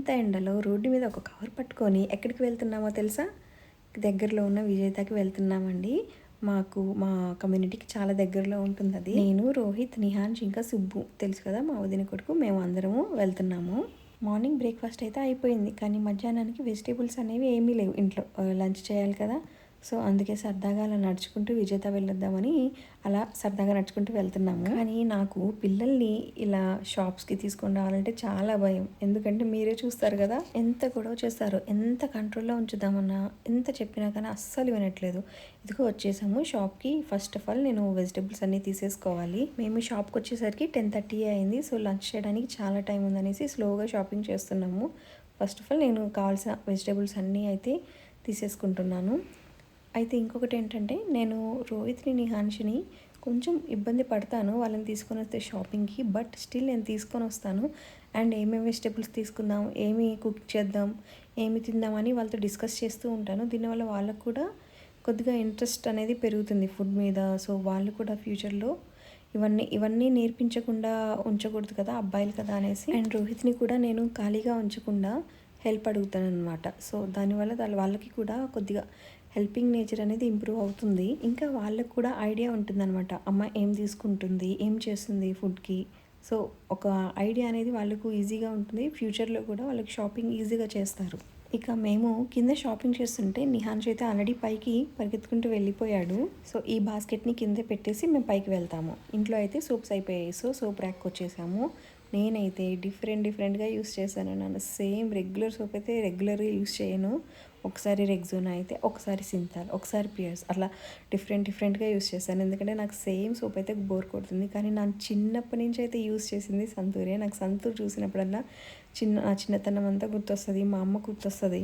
ఇంత ఎండలో రోడ్డు మీద ఒక కవర్ పట్టుకొని ఎక్కడికి వెళ్తున్నామో తెలుసా? దగ్గరలో ఉన్న విజేతకి వెళ్తున్నామండి. మాకు మా కమ్యూనిటీకి చాలా దగ్గరలో ఉంటుంది అది నేను రోహిత్ నిహాన్ష్ ఇంకా సుబ్బు తెలుసు కదా? మా వదిన కొడుకు మేము అందరము వెళ్తున్నాము. మార్నింగ్ బ్రేక్ఫాస్ట్ అయితే అయిపోయింది. కానీ మధ్యాహ్నానికి వెజిటేబుల్స్ అనేవి ఏమీ లేవు. ఇంట్లో లంచ్ చేయాలి కదా. సో అందుకే సరదాగా అలా నడుచుకుంటూ విజేత వెళ్ళొద్దామని అలా సరదాగా నడుచుకుంటూ వెళ్తున్నాము. కానీ నాకు పిల్లల్ని ఇలా షాప్స్కి తీసుకొని రావాలంటే చాలా భయం. ఎందుకంటే మీరే చూస్తారు కదా ఎంత గొడవ చేస్తారో ఎంత కంట్రోల్లో ఉంచుదామన్నా ఎంత చెప్పినా కానీ అస్సలు వినట్లేదు. ఇదిగో వచ్చేసాము షాప్కి. ఫస్ట్ ఆఫ్ ఆల్ నేను వెజిటబుల్స్ అన్నీ తీసేసుకోవాలి. మేము షాప్కి వచ్చేసరికి టెన్ థర్టీ అయింది. సో లంచ్ చేయడానికి చాలా టైం ఉందనేసి స్లోగా షాపింగ్ చేస్తున్నాము. ఫస్ట్ ఆఫ్ ఆల్ నేను కావాల్సిన వెజిటేబుల్స్ అన్నీ అయితే తీసేసుకుంటున్నాను. అయితే ఇంకొకటి ఏంటంటే నేను రోహిత్ని నిహాన్షిని కొంచెం ఇబ్బంది పడతాను. వాళ్ళని తీసుకొని వస్తే షాపింగ్కి బట్ స్టిల్ నేను తీసుకొని వస్తాను. అండ్ ఏమేమి వెజిటేబుల్స్ తీసుకుందాం ఏమి కుక్ చేద్దాం ఏమి తిందామని వాళ్ళతో డిస్కస్ చేస్తూ ఉంటాను. దీనివల్ల వాళ్ళకు కూడా కొద్దిగా ఇంట్రెస్ట్ అనేది పెరుగుతుంది ఫుడ్ మీద. సో వాళ్ళు కూడా ఫ్యూచర్లో ఇవన్నీ ఇవన్నీ నేర్పించకుండా ఉంచకూడదు కదా అబ్బాయిలు కదా అనేసి. అండ్ రోహిత్ని కూడా నేను ఖాళీగా ఉంచకుండా హెల్ప్ అడుగుతాను అనమాట సో దానివల్ల వాళ్ళకి కూడా కొద్దిగా హెల్పింగ్ నేచర్ అనేది ఇంప్రూవ్ అవుతుంది. ఇంకా వాళ్ళకు కూడా ఐడియా ఉంటుందన్నమాట. అమ్మ ఏం తీసుకుంటుంది? ఏం చేస్తుంది ఫుడ్కి? సో ఒక ఐడియా అనేది వాళ్ళకు ఈజీగా ఉంటుంది. ఫ్యూచర్లో కూడా వాళ్ళకి షాపింగ్ ఈజీగా చేస్తారు. ఇక మేము కింద షాపింగ్ చేస్తుంటే నిహాన్ అయితే ఆల్రెడీ పైకి పరిగెత్తుకుంటూ వెళ్ళిపోయాడు. సో ఈ బాస్కెట్ని కింద పెట్టేసి మేము పైకి వెళ్తాము. ఇంట్లో అయితే సోప్స్ అయిపోయాయి. సో సోప్ ర్యాక్ వచ్చేసాము. నేనైతే డిఫరెంట్ డిఫరెంట్గా యూస్ చేశాను. నన్ను సేమ్ రెగ్యులర్ సోప్ అయితే రెగ్యులర్గా యూస్ చేయను. ఒకసారి రెగ్జోనా అయితే ఒకసారి సింతాల్ ఒకసారి పియర్స్ అట్లా డిఫరెంట్ డిఫరెంట్గా యూస్ చేశాను. ఎందుకంటే నాకు సేమ్ సోప్ అయితే బోర్ కొడుతుంది. కానీ నా చిన్నప్పటి నుంచి అయితే యూస్ చేసింది సంతూరే నాకు సంతూర్ చూసినప్పుడల్లా చిన్న నా చిన్నతనం అంతా గుర్తొస్తుంది మా అమ్మ గుర్తొస్తుంది.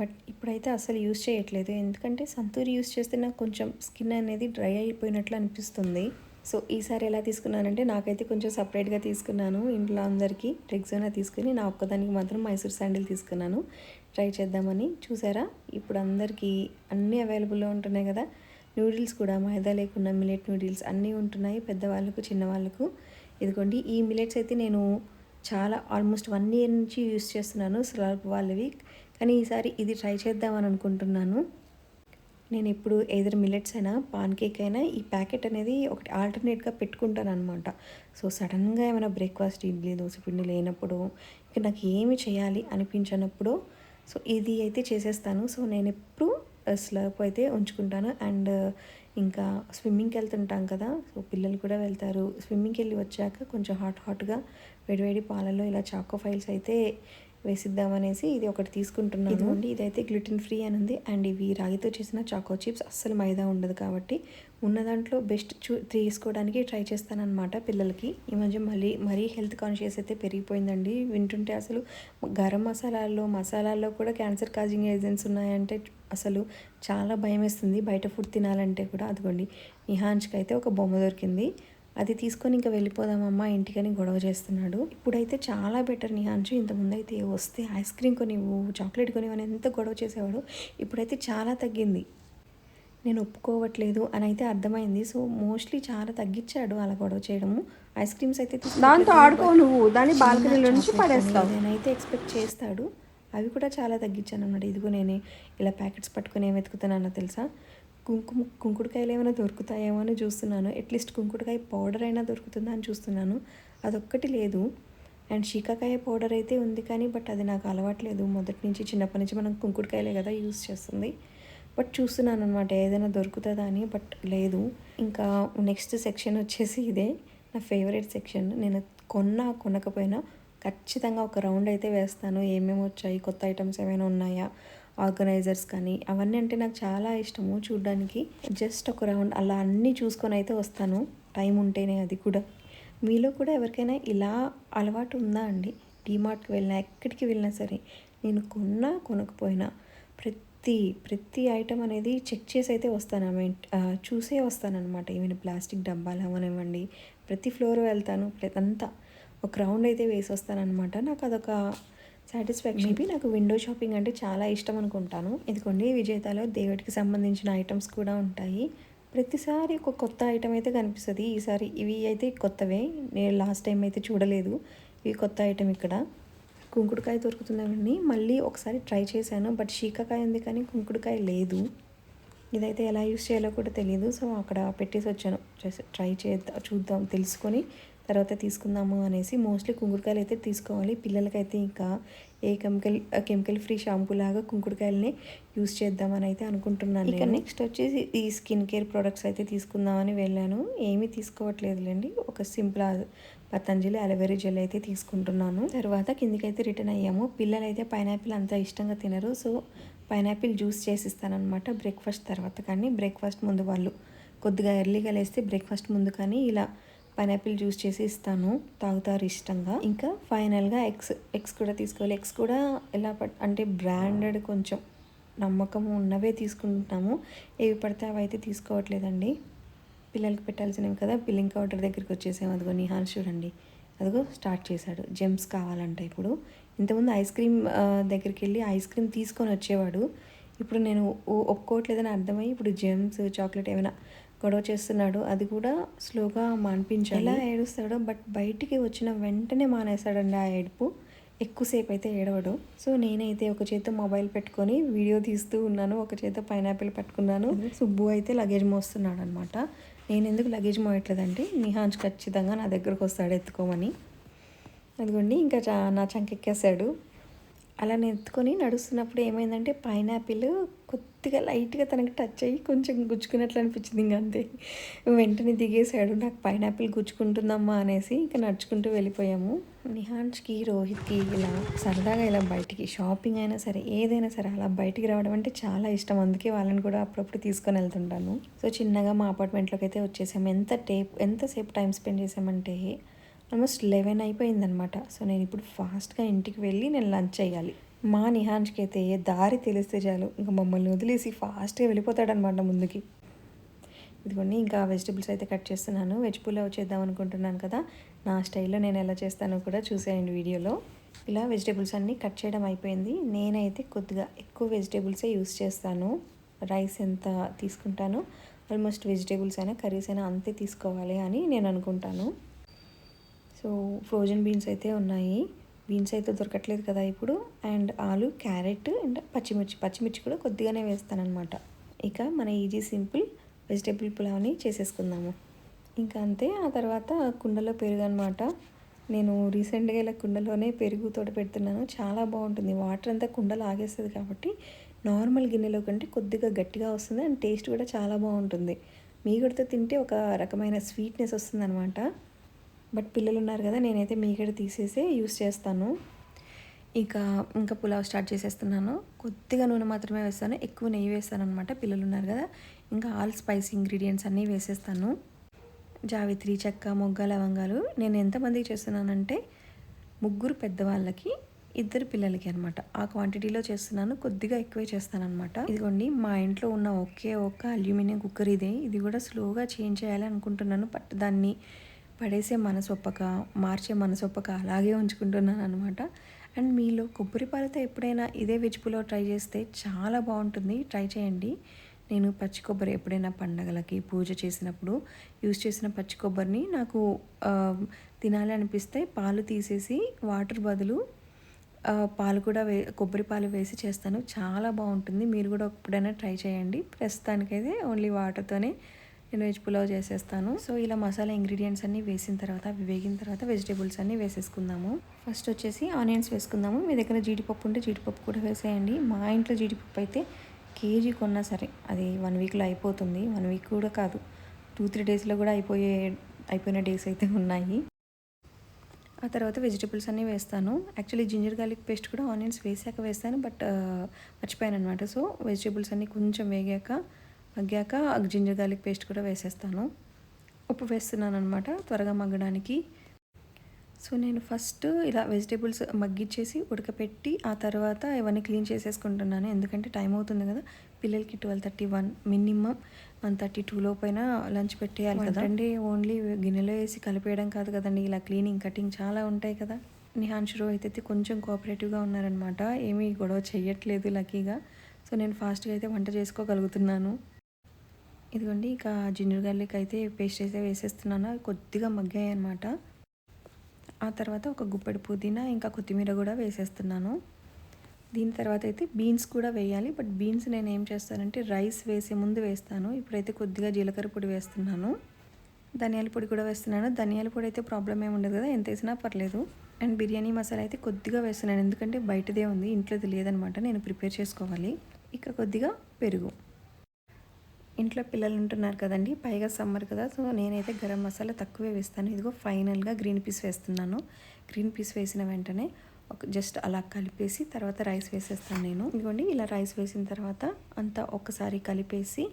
బట్ ఇప్పుడైతే అసలు యూస్ చేయట్లేదు. ఎందుకంటే సంతూర్ యూస్ చేస్తే నాకు కొంచెం స్కిన్ అనేది డ్రై అయిపోయినట్లు అనిపిస్తుంది. సో ఈసారి ఎలా తీసుకున్నానంటే నాకైతే కొంచెం సపరేట్గా తీసుకున్నాను. ఇంట్లో అందరికీ రెగ్జోనా తీసుకుని నా ఒక్కదానికి మాత్రం మైసూర్ శాండిల్ తీసుకున్నాను. ట్రై చేద్దామని. చూసారా? ఇప్పుడు అందరికీ అన్నీ అవైలబుల్లో ఉంటున్నాయి కదా. నూడిల్స్ కూడా మైదా లేకుండా మిలెట్ నూడిల్స్ అన్నీ ఉంటున్నాయి పెద్దవాళ్ళకు చిన్నవాళ్ళకు. ఇదిగోండి ఈ మిలెట్స్ అయితే నేను చాలా ఆల్మోస్ట్ వన్ ఇయర్ నుంచి యూస్ చేస్తున్నాను స్లాబ్ వాళ్ళవి. కానీ ఈసారి ఇది ట్రై చేద్దామని అనుకుంటున్నాను. నేను ఇప్పుడు ఏదర్ మిల్లెట్స్ అయినా పాన్ కేక్ అయినా ఈ ప్యాకెట్ అనేది ఒకటి ఆల్టర్నేట్గా పెట్టుకుంటాను అనమాట సో సడన్గా ఏమైనా బ్రేక్ఫాస్ట్ ఇడ్లీ దోశ పిండి లేనప్పుడు ఇంకా నాకు ఏమి చేయాలి అనిపించినప్పుడు సో ఇది అయితే చేసేస్తాను. సో నేను ఎప్పుడు స్లర్ప్ అయితే ఉంచుకుంటాను. అండ్ ఇంకా స్విమ్మింగ్కి వెళ్తుంటాం కదా సో పిల్లలు కూడా వెళ్తారు. స్విమ్మింగ్కి వెళ్ళి వచ్చాక కొంచెం హాట్ హాట్గా వేడివేడి పాలలో ఇలా చాకో ఫైల్స్ అయితే వేసిద్దామనేసి ఇది ఒకటి తీసుకుంటున్నాను. ఇదిగోండి ఇదైతే గ్లూటెన్ ఫ్రీ అని ఉంది. అండ్ ఇవి రాగితో చేసిన చాకో చిప్స్ అస్సలు మైదా ఉండదు కాబట్టి ఉన్న దాంట్లో బెస్ట్ చూ తీసుకోవడానికి ట్రై చేస్తానన్నమాట పిల్లలకి. ఈ మధ్య మళ్ళీ మరీ హెల్త్ కాన్షియస్ అయితే పెరిగిపోయిందండి. వింటుంటే అసలు గరం మసాలాల్లో మసాలాల్లో కూడా క్యాన్సర్ కాజింగ్ ఏజెంట్స్ ఉన్నాయంటే అసలు చాలా భయం వేస్తుంది బయట ఫుడ్ తినాలంటే కూడా. అదిగోండి నిహాన్స్కి అయితే ఒక బొమ్మ దొరికింది. అది తీసుకొని ఇంకా వెళ్ళిపోదామమ్మా ఇంటికని గొడవ చేస్తున్నాడు. ఇప్పుడైతే చాలా బెటర్ నిహాన్షు ఇంతకుముందు అయితే వస్తే ఐస్ క్రీమ్ కొనివ్వు చాక్లెట్ కొనివ్వని ఎంత గొడవ చేసేవాడు ఇప్పుడైతే చాలా తగ్గింది. నేను ఒప్పుకోవట్లేదు అని అయితే అర్థమైంది. సో మోస్ట్లీ చాలా తగ్గించాడు అలా గొడవ చేయడము. ఐస్ క్రీమ్స్ అయితే దాంతో ఆడుకో నువ్వు. దాన్ని బాల్కనీలో నుంచి పడేస్తావు. నేనైతే ఎక్స్పెక్ట్ చేస్తాడు. అవి కూడా చాలా తగ్గించాను అన్నమాట ఇదిగో నేనే ఇలా ప్యాకెట్స్ పట్టుకొని ఏం వెతుకుతున్నానో తెలుసా? కుంకుమ కుంకుడుకాయలు ఏమైనా దొరుకుతాయేమో అని చూస్తున్నాను. అట్లీస్ట్ కుంకుడుకాయ పౌడర్ అయినా దొరుకుతుందా అని చూస్తున్నాను. అదొక్కటి లేదు. అండ్ షీకాకాయ పౌడర్ అయితే ఉంది కానీ బట్ అది నాకు అలవాట్లేదు మొదటి నుంచి చిన్నప్పటి నుంచి మనం కుంకుడుకాయలే కదా యూస్ చేస్తుంది. బట్ చూస్తున్నాను అనమాట ఏదైనా దొరుకుతుందా అని బట్ లేదు. ఇంకా నెక్స్ట్ సెక్షన్ వచ్చేసి ఇదే. నా ఫేవరెట్ సెక్షన్ నేను కొన్నా కొనకపోయినా ఖచ్చితంగా ఒక రౌండ్ అయితే వేస్తాను. ఏమేమి వచ్చాయి కొత్త ఐటమ్స్ ఏమైనా ఉన్నాయా? ఆర్గనైజర్స్ కానీ అవన్నీ అంటే నాకు చాలా ఇష్టము చూడడానికి. జస్ట్ ఒక రౌండ్ అలా అన్నీ చూసుకొని అయితే వస్తాను. టైం ఉంటేనే అది కూడా. మీలో కూడా ఎవరికైనా ఇలా అలవాటు ఉందా అండి? డీమార్ట్కి వెళ్ళినా ఎక్కడికి వెళ్ళినా సరే నేను కొన్నా కొనకపోయినా ప్రతి ప్రతి ఐటమ్ అనేది చెక్ చేసి అయితే వస్తాను. ఐ చూసే వస్తానన్నమాట. ఈవెన్ ప్లాస్టిక్ డబ్బాలు అవనివ్వండి ప్రతి ఫ్లోర్ వెళ్తాను ప్రతి అంతా. ఒక రౌండ్ అయితే వేసి వస్తానమాట నాకు అదొక సాటిస్ఫాక్షన్ మేబీ నాకు విండో షాపింగ్ అంటే చాలా ఇష్టం అనుకుంటాను. ఇదిగోండి విజేతలో దేవుడికి సంబంధించిన ఐటమ్స్ కూడా ఉంటాయి. ప్రతిసారి ఒక కొత్త ఐటమ్ అయితే కనిపిస్తుంది. ఈసారి ఇవి అయితే కొత్తవే. నేను లాస్ట్ టైం అయితే చూడలేదు. ఇవి కొత్త ఐటమ్ ఇక్కడ. కుంకుడుకాయ దొరుకుతుందని మళ్ళీ ఒకసారి ట్రై చేశాను. బట్ షీకాకాయ ఉంది కానీ కుంకుడుకాయ లేదు. ఇదైతే ఎలా యూస్ చేయాలో కూడా తెలియదు సో అక్కడ పెట్టేసి వచ్చాను. ట్రై చేద్దాం చూద్దాం తెలుసుకొని తర్వాత తీసుకుందాము అనేసి మోస్ట్లీ కుంకుడుకాయలు అయితే తీసుకోవాలి. పిల్లలకైతే ఇంకా ఏ కెమికల్ కెమికల్ ఫ్రీ షాంపూ లాగా కుంకుడుకాయలనే యూస్ చేద్దామని అయితే అనుకుంటున్నాను ఇక నెక్స్ట్ వచ్చేసి ఈ స్కిన్ కేర్ ప్రొడక్ట్స్ అయితే తీసుకుందామని వెళ్ళాను. ఏమీ తీసుకోవట్లేదులేండి. ఒక సింపుల్ పతంజలి అలోవెరా జెల్ అయితే తీసుకుంటున్నాను. తర్వాత కిందికైతే రిటర్న్ అయ్యాము. పిల్లలు అయితే పైనాపిల్ అంత ఇష్టంగా తినరు. సో పైనాపిల్ జ్యూస్ చేసి ఇస్తానమాట బ్రేక్ఫాస్ట్ తర్వాత. కానీ బ్రేక్ఫాస్ట్ ముందు వాళ్ళు కొద్దిగా ఎర్లీగా లేస్తే బ్రేక్ఫాస్ట్ ముందు కానీ ఇలా పైనాపిల్ జ్యూస్ చేసి ఇస్తాను తాగుతారు ఇష్టంగా. ఇంకా ఫైనల్గా ఎగ్స్ ఎగ్స్ కూడా తీసుకోవాలి. ఎగ్స్ కూడా ఎలా అంటే బ్రాండెడ్ కొంచెం నమ్మకం ఉన్నవే తీసుకుంటున్నాము. ఏవి పడితే అవి అయితే తీసుకోవట్లేదండి. పిల్లలకి పెట్టాల్సినవి కదా బిల్లింగ్ కౌంటర్ దగ్గరికి వచ్చేసాము అదిగో నిహాన్ చూడండి. అదిగో స్టార్ట్ చేశాడు. జెమ్స్ కావాలంట ఇప్పుడు. ఇంతకుముందు ఐస్ క్రీమ్ దగ్గరికి వెళ్ళి ఐస్ క్రీమ్ తీసుకొని వచ్చేవాడు. ఇప్పుడు నేను ఒప్పుకోవట్లేదని అర్థమై ఇప్పుడు జెమ్స్ చాక్లెట్ ఏమైనా గొడవ చేస్తున్నాడు. అది కూడా స్లోగా మాన్పించాలి. ఎలా ఏడుస్తాడో బట్ బయటికి వచ్చిన వెంటనే మానేస్తాడండి ఆ ఏడుపు. ఎక్కువసేపు అయితే ఏడవడు. సో నేనైతే ఒక చేత మొబైల్ పెట్టుకొని వీడియో తీస్తూ ఉన్నాను. ఒక చేత పైనాపిల్ పట్టుకున్నాను. సుబ్బు అయితే లగేజ్ మోస్తున్నాడు అనమాట నేను ఎందుకు లగేజ్ మోయట్లేదంటే నిహాన్స్ ఖచ్చితంగా నా దగ్గరకు వస్తాడు ఎత్తుకోమని. అదిగోండి ఇంకా చా- నా చంకెక్కేసాడు అలా నెత్తుకొని ఎత్తుకొని నడుస్తున్నప్పుడు ఏమైందంటే పైనాపిల్ కొద్దిగా లైట్గా తనకి టచ్ అయ్యి కొంచెం గుచ్చుకున్నట్లు అనిపించింది ఇంక అంతే. వెంటనే దిగేసాడు నాకు పైనాపిల్ గుచ్చుకుంటుందమ్మా అనేసి ఇంకా నడుచుకుంటూ వెళ్ళిపోయాము. నిహాన్స్కి రోహిత్కి ఇలా సరదాగా ఇలా బయటికి షాపింగ్ అయినా సరే ఏదైనా సరే అలా బయటికి రావడం అంటే చాలా ఇష్టం. అందుకే వాళ్ళని కూడా అప్పుడప్పుడు తీసుకొని వెళ్తుంటాను. సో చిన్నగా మా అపార్ట్మెంట్లోకి అయితే వచ్చేసాము. ఎంత టేప్ ఎంతసేపు టైం స్పెండ్ చేసామంటే ఆల్మోస్ట్ లెవెన్ అయిపోయిందనమాట. సో నేను ఇప్పుడు ఫాస్ట్గా ఇంటికి వెళ్ళి నేను లంచ్ చేయాలి. మా నిహాన్స్కి అయితే దారి తెలిస్తే చాలు. ఇంకా మమ్మల్ని వదిలేసి ఫాస్ట్గా వెళ్ళిపోతాడనమాట ముందుకి. ఇదిగోండి ఇంకా వెజిటబుల్స్ అయితే కట్ చేస్తున్నాను. వెజ్ పులావ్ చేద్దాం అనుకుంటున్నాను కదా. నా స్టైల్లో నేను ఎలా చేస్తానో కూడా చూసేయండి వీడియోలో. ఇలా వెజిటేబుల్స్ అన్నీ కట్ చేయడం అయిపోయింది. నేనైతే కొద్దిగా ఎక్కువ వెజిటేబుల్సే యూస్ చేస్తాను. రైస్ ఎంత తీసుకుంటానో? ఆల్మోస్ట్ వెజిటేబుల్స్ అయినా కర్రీస్ అయినా అంతే తీసుకోవాలి అని నేను అనుకుంటాను. సో ఫ్రోజన్ బీన్స్ అయితే ఉన్నాయి. బీన్స్ అయితే దొరకట్లేదు కదా ఇప్పుడు. అండ్ ఆలు క్యారెట్ అండ్ పచ్చిమిర్చి. పచ్చిమిర్చి కూడా కొద్దిగానే వేస్తానన్నమాట. ఇక మన ఈజీ సింపుల్ వెజిటేబుల్ పులావ్ని చేసేసుకుందాము. ఇంకా అంతే. ఆ తర్వాత కుండలో పెరుగు అనమాట నేను రీసెంట్గా ఇలా కుండలోనే పెరుగు తోట పెడుతున్నాను. చాలా బాగుంటుంది. వాటర్ అంతా కుండలో ఆగేస్తుంది కాబట్టి నార్మల్ గిన్నెలో కంటే కొద్దిగా గట్టిగా వస్తుంది. అండ్ టేస్ట్ కూడా చాలా బాగుంటుంది. మీ మీగడతో తింటే ఒక రకమైన స్వీట్నెస్ వస్తుంది బట్ పిల్లలు ఉన్నారు కదా నేనైతే మీగడ తీసేసి యూస్ చేస్తాను. ఇంకా ఇంకా పులావ్ స్టార్ట్ చేసేస్తున్నాను. కొద్దిగా నూనె మాత్రమే వేస్తాను. ఎక్కువ నెయ్యి వేస్తాను అనమాట పిల్లలు ఉన్నారు కదా. ఇంకా ఆల్ స్పైసీ ఇంగ్రీడియంట్స్ అన్నీ వేసేస్తాను. జావిత్రి చెక్క మొగ్గ లవంగాలు. నేను ఎంతమందికి చేస్తున్నానంటే ముగ్గురు పెద్దవాళ్ళకి ఇద్దరు పిల్లలకి అనమాట ఆ క్వాంటిటీలో చేస్తున్నాను. కొద్దిగా ఎక్కువే చేస్తాను అనమాట ఇదిగోండి మా ఇంట్లో ఉన్న ఒకే ఒక్క అల్యూమినియం కుక్కర్ ఇదే. ఇది కూడా స్లోగా చేంజ్ చేయాలి అనుకుంటున్నాను బట్ దాన్ని పడేసే మనసొప్పక మార్చే మనసొప్పక అలాగే ఉంచుకుంటున్నాను అనమాట అండ్ మీలో కొబ్బరి పాలతో ఎప్పుడైనా ఇదే వెజ్పులో ట్రై చేస్తే చాలా బాగుంటుంది. ట్రై చేయండి. నేను పచ్చి కొబ్బరి ఎప్పుడైనా పండగలకి పూజ చేసినప్పుడు యూజ్ చేసిన పచ్చి కొబ్బరిని నాకు తినాలి అనిపిస్తే పాలు తీసేసి వాటర్ బదులు పాలు కూడా వే కొబ్బరి పాలు వేసి చేస్తాను. చాలా బాగుంటుంది. మీరు కూడా ఎప్పుడైనా ట్రై చేయండి. ప్రస్తుతానికైతే ఓన్లీ వాటర్తోనే నేను వెజ్ పులావ్ చేసేస్తాను. సో ఇలా మసాలా ఇంగ్రీడియంట్స్ అన్నీ వేసిన తర్వాత అవి వేగిన తర్వాత వెజిటేబుల్స్ అన్నీ వేసేసుకుందాము. ఫస్ట్ వచ్చేసి ఆనియన్స్ వేసుకుందాము. మీ దగ్గర జీడిపప్పు ఉంటే జీడిపప్పు కూడా వేసేయండి. మా ఇంట్లో జీడిపప్పు అయితే కేజీ కొన్నా సరే అది వన్ వీక్లో అయిపోతుంది. వన్ వీక్ కూడా కాదు. టూ త్రీ డేస్లో కూడా అయిపోయే అయిపోయిన డేస్ అయితే ఉన్నాయి. ఆ తర్వాత వెజిటబుల్స్ అన్నీ వేస్తాను. యాక్చువల్లీ జింజర్ గార్లిక్ పేస్ట్ కూడా ఆనియన్స్ వేసాక వేస్తాను. బట్ మర్చిపోయాను అనమాట సో వెజిటబుల్స్ అన్నీ కొంచెం వేగాక మగ్గాక జింజర్ గార్లిక్ పేస్ట్ కూడా వేసేస్తాను. ఉప్పు వేస్తున్నాను అనమాట త్వరగా మగ్గడానికి. సో నేను ఫస్ట్ ఇలా వెజిటేబుల్స్ మగ్గిచ్చేసి ఉడకపెట్టి ఆ తర్వాత ఇవన్నీ క్లీన్ చేసేసుకుంటున్నాను. ఎందుకంటే టైం అవుతుంది కదా. పిల్లలకి twelve thirty one minimum. One thirty two పైన లంచ్ పెట్టేయాలి కదా. ఓన్లీ గిన్నెలో వేసి కలిపేయడం కాదు కదండి. ఇలా క్లీనింగ్ కటింగ్ చాలా ఉంటాయి కదా. నిహాన్ష్ అయితే కొంచెం కోఆపరేటివ్గా ఉన్నారనమాట ఏమీ గొడవ చేయట్లేదు లక్కీగా. సో నేను ఫాస్ట్గా అయితే వంట చేసుకోగలుగుతున్నాను. ఇదిగోండి ఇక జింజర్ గార్లిక్ అయితే పేస్ట్ అయితే వేసేస్తున్నాను. కొద్దిగా మగ్గాయి అనమాట ఆ తర్వాత ఒక గుప్పెడు పుదీనా ఇంకా కొత్తిమీర కూడా వేసేస్తున్నాను. దీని తర్వాత అయితే బీన్స్ కూడా వేయాలి. బట్ బీన్స్ నేను ఏం చేస్తానంటే రైస్ వేసే ముందు వేస్తాను. ఇప్పుడైతే కొద్దిగా జీలకర్ర పొడి వేస్తున్నాను. ధనియాల పొడి కూడా వేస్తున్నాను. ధనియాల పొడి అయితే ప్రాబ్లం ఏమి ఉండదు కదా ఎంత వేసినా పర్లేదు. అండ్ బిర్యానీ మసాలా అయితే కొద్దిగా వేస్తున్నాను. ఎందుకంటే బయటదే ఉంది ఇంట్లోది లేదనమాట నేను ప్రిపేర్ చేసుకోవాలి. ఇక కొద్దిగా పెరుగు. ఇంట్లో పిల్లలు ఉంటున్నారు కదండి పైగా సమ్మర్ కదా సో నేనైతే గరం మసాలా తక్కువే వేస్తాను. ఇదిగో ఫైనల్గా గ్రీన్ పీస్ వేస్తున్నాను. గ్రీన్ పీస్ వేసిన వెంటనే ఒక జస్ట్ అలా కలిపేసి తర్వాత రైస్ వేసేస్తాను నేను. ఇదిగోండి ఇలా రైస్ వేసిన తర్వాత అంతా ఒక్కసారి కలిపేసి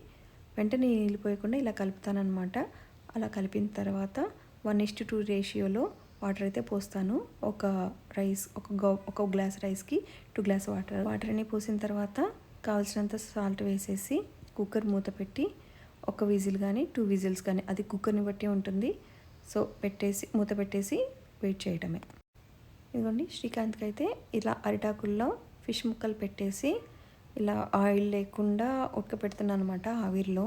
వెంటనే నిలిపోయకుండా ఇలా కలుపుతానమాట అలా కలిపిన తర్వాత వన్ ఇస్ట్ టూ రేషియోలో వాటర్ అయితే పోస్తాను. ఒక రైస్ ఒక గౌ ఒక గ్లాస్ రైస్కి టూ గ్లాస్ వాటర్. వాటర్ అన్ని పోసిన తర్వాత కావాల్సినంత సాల్ట్ వేసేసి కుక్కర్ మూత పెట్టి ఒక విజిల్ కానీ టూ విజిల్స్ కానీ అది కుక్కర్ని బట్టి ఉంటుంది. సో పెట్టేసి మూత పెట్టేసి వెయిట్ చేయడమే. ఇదిగోండి శ్రీకాంత్కి అయితే ఇలా అరిటాకుల్లో ఫిష్ ముక్కలు పెట్టేసి ఇలా ఆయిల్ లేకుండా ఉడకపెడుతున్నాను అనమాట ఆవిరిలో.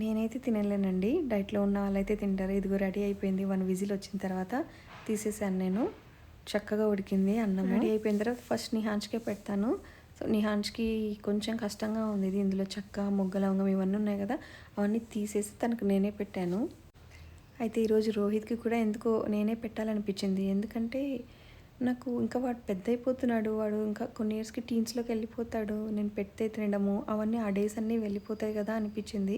నేనైతే తినలేనండి. డైట్లో ఉన్న వాళ్ళైతే తింటారు. ఇదిగో రెడీ అయిపోయింది. వన్ విజిల్ వచ్చిన తర్వాత తీసేసాను నేను. చక్కగా ఉడికింది అన్నం రెడీ అయిపోయిన తర్వాత ఫస్ట్ నిహాన్స్కే పెడతాను. సో నిహాన్స్కి కొంచెం కష్టంగా ఉంది ఇది. ఇందులో చెక్క మొగ్గ లవంగం ఇవన్నీ ఉన్నాయి కదా. అవన్నీ తీసేసి తనకు నేనే పెట్టాను. అయితే ఈరోజు రోహిత్కి కూడా ఎందుకో నేనే పెట్టాలనిపించింది. ఎందుకంటే నాకు ఇంకా వాడు పెద్ద అయిపోతున్నాడు వాడు ఇంకా కొన్ని ఇయర్స్కి టీన్స్లోకి వెళ్ళిపోతాడు. నేను పెడితే తినడము అవన్నీ ఆ డేస్ అన్నీ వెళ్ళిపోతాయి కదా అనిపించింది.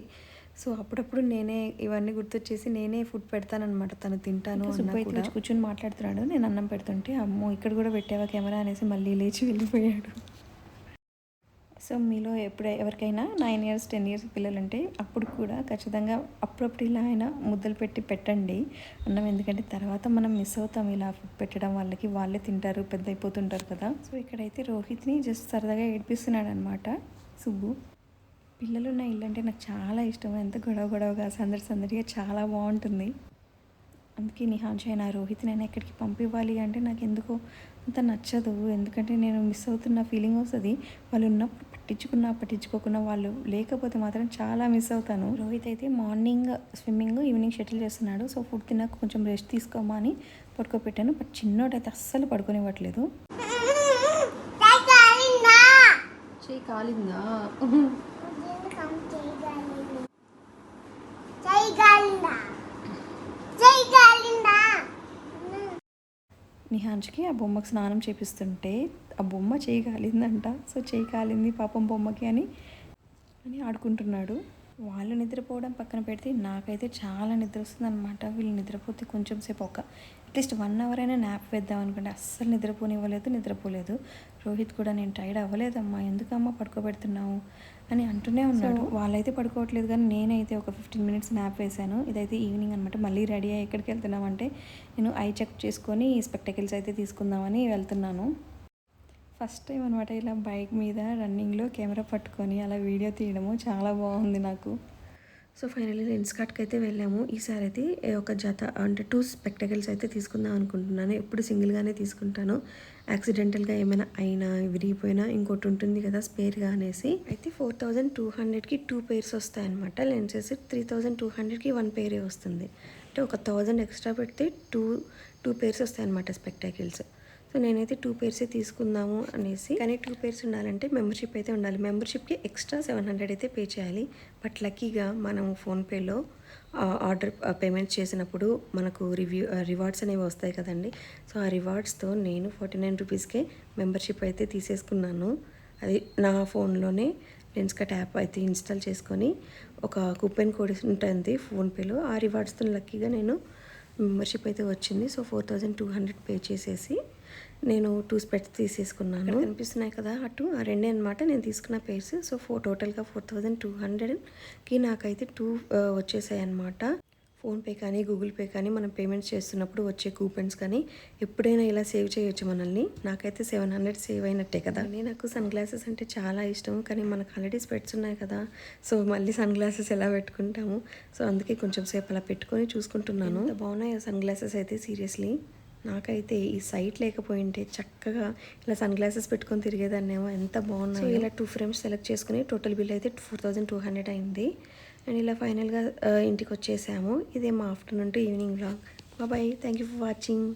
సో అప్పుడప్పుడు నేనే ఇవన్నీ గుర్తొచ్చేసి నేనే ఫుడ్ పెడతానమాట తను తింటాను కూర్చొని మాట్లాడుతున్నాడు. నేను అన్నం పెడుతుంటే అమ్మో ఇక్కడ కూడా పెట్టావా కెమెరా అనేసి మళ్ళీ లేచి వెళ్ళిపోయాడు. సో మీలో ఎప్పుడు ఎవరికైనా నైన్ ఇయర్స్ టెన్ ఇయర్స్ పిల్లలు ఉంటే అప్పుడు కూడా ఖచ్చితంగా అప్పుడప్పుడు ఇలా అయినా ముద్దలు పెట్టి పెట్టండి. అన్నం ఎందుకంటే తర్వాత మనం మిస్ అవుతాం. ఇలా ఫుడ్ పెట్టడం వాళ్ళకి వాళ్ళే తింటారు పెద్ద అయిపోతుంటారు కదా. సో ఇక్కడైతే రోహిత్ని జస్ట్ సరదాగా ఏడిపిస్తున్నాడు అనమాట సుబ్బు పిల్లలు ఉన్న ఇల్లు అంటే నాకు చాలా ఇష్టం. ఎంత గొడవ గొడవగా సందడి సందడిగా చాలా బాగుంటుంది. అందుకే నిహాన్షి నా రోహిత్ నేను ఎక్కడికి పంపివ్వాలి అంటే నాకు ఎందుకో అంత నచ్చదు. ఎందుకంటే నేను మిస్ అవుతున్న ఫీలింగ్ వస్తుంది. వాళ్ళు ఉన్నప్పుడు పట్టించుకున్నా పట్టించుకోకున్నా వాళ్ళు లేకపోతే మాత్రం చాలా మిస్ అవుతాను. రోహిత్ అయితే మార్నింగ్ స్విమ్మింగ్ ఈవినింగ్ షటిల్ చేస్తున్నాడు. సో ఫుడ్ తిన్నాక కొంచెం రెస్ట్ తీసుకోమా అని పడుకోబెట్టాను. బట్ చిన్నోడైతే అస్సలు పడుకోనివ్వట్లేదు. చేయి కాలిందా? నిహాన్స్కి ఆ బొమ్మకు స్నానం చేపిస్తుంటే ఆ బొమ్మ చేయి కాలిందంట. సో చేయి కాలింది పాపం బొమ్మకి అని అని ఆడుకుంటున్నాడు. వాళ్ళు నిద్రపోవడం పక్కన పెడితే నాకైతే చాలా నిద్ర వస్తుంది అనమాట వీళ్ళు నిద్రపోతే కొంచెం సేపు ఒక అట్లీస్ట్ వన్ అవర్ అయినా నాప్ వేద్దాం అనుకుంటే. అస్సలు నిద్రపోనివ్వలేదు నిద్రపోలేదు. రోహిత్ కూడా నేను టైర్డ్ అవ్వలేదమ్మా. ఎందుకమ్మా పడుకోబెడుతున్నావు? అని అంటూనే ఉన్నాడు. వాళ్ళైతే పడుకోవట్లేదు కానీ నేనైతే ఒక ఫిఫ్టీన్ మినిట్స్ నాప్ వేశాను. ఇదైతే ఈవినింగ్ అనమాట మళ్ళీ రెడీ అయ్యి ఎక్కడికి వెళ్తున్నామంటే నేను ఐ చెక్ చేసుకొని స్పెక్టకిల్స్ అయితే తీసుకుందామని వెళ్తున్నాను. ఫస్ట్ టైం అనమాట ఇలా బైక్ మీద రన్నింగ్లో కెమెరా పట్టుకొని అలా వీడియో తీయడము. చాలా బాగుంది నాకు. సో ఫైనల్లీ లెన్స్ కార్ట్కి అయితే వెళ్ళాము. ఈసారి అయితే ఒక జత అంటే టూ స్పెక్టకల్స్ అయితే తీసుకుందాం అనుకుంటున్నాను. ఎప్పుడు సింగిల్గానే తీసుకుంటాను. యాక్సిడెంటల్గా ఏమైనా అయినా విరిగిపోయినా ఇంకోటి ఉంటుంది కదా స్పేర్గా అనేసి. అయితే ఫోర్ థౌజండ్ టూ హండ్రెడ్కి టూ పేర్స్ వస్తాయన్నమాట. లెన్సెస్ త్రీ థౌజండ్ టూ హండ్రెడ్కి వన్ పేరే వస్తుంది. అంటే ఒక థౌజండ్ ఎక్స్ట్రా పెడితే టూ టూ పేర్స్ వస్తాయన్నమాట స్పెక్టకల్స్. సో నేనైతే టూ పేర్సే తీసుకుందాము అనేసి. కానీ టూ పేర్స్ ఉండాలంటే మెంబర్షిప్ అయితే ఉండాలి. మెంబర్షిప్కి ఎక్స్ట్రా సెవెన్ హండ్రెడ్ అయితే పే చేయాలి. బట్ లక్కీగా మనం ఫోన్పేలో ఆర్డర్ పేమెంట్ చేసినప్పుడు మనకు రివ్యూ రివార్డ్స్ అనేవి వస్తాయి కదండి. సో ఆ రివార్డ్స్తో నేను ఫార్టీ నైన్ రూపీస్కే మెంబర్షిప్ అయితే తీసేసుకున్నాను. అది నా ఫోన్లోనే లెన్స్కట్ యాప్ అయితే ఇన్స్టాల్ చేసుకొని ఒక కూపెన్ కోడ్ ఉంటుంది ఫోన్పేలో. ఆ రివార్డ్స్తో లక్కీగా నేను మెంబర్షిప్ అయితే వచ్చింది. So four thousand two hundred pay చేసేసి నేను టూ స్పెట్స్ తీసేసుకున్నాను. కనిపిస్తున్నాయి కదా అటు ఆ రెండే అనమాట నేను తీసుకున్న పేర్స్. సో ఫోర్ టోటల్గా ఫోర్ థౌజండ్ టూ హండ్రెడ్కి నాకైతే టూ వచ్చేసాయి అనమాట ఫోన్పే కానీ గూగుల్ పే కానీ మనం పేమెంట్స్ చేస్తున్నప్పుడు వచ్చే కూపన్స్ కానీ ఎప్పుడైనా ఇలా సేవ్ చేయొచ్చు మనల్ని. నాకైతే సెవెన్ హండ్రెడ్ సేవ్ అయినట్టే కదా. అని నాకు సన్ గ్లాసెస్ అంటే చాలా ఇష్టం. కానీ మనకు ఆల్రెడీ స్పెట్స్ ఉన్నాయి కదా. సో మళ్ళీ సన్ గ్లాసెస్ ఎలా పెట్టుకుంటాము? సో అందుకే కొంచెం సేపు అలా పెట్టుకొని చూసుకుంటున్నాను. బాగున్నాయి సన్ గ్లాసెస్ అయితే సీరియస్లీ. నాకైతే ఈ సైట్ లేకపోయింటే చక్కగా ఇలా సన్ గ్లాసెస్ పెట్టుకొని తిరిగేదాన్నేమో ఎంత బాగున్నాయి. సో ఇలా టూ ఫ్రేమ్స్ సెలెక్ట్ చేసుకుని టోటల్ బిల్ అయితే ఫోర్ థౌజండ్ టూ హండ్రెడ్ అయింది. అండ్ ఇలా ఫైనల్గా ఇంటికి వచ్చేసాము ఇదే మా afternoon to evening vlog bye thank you for watching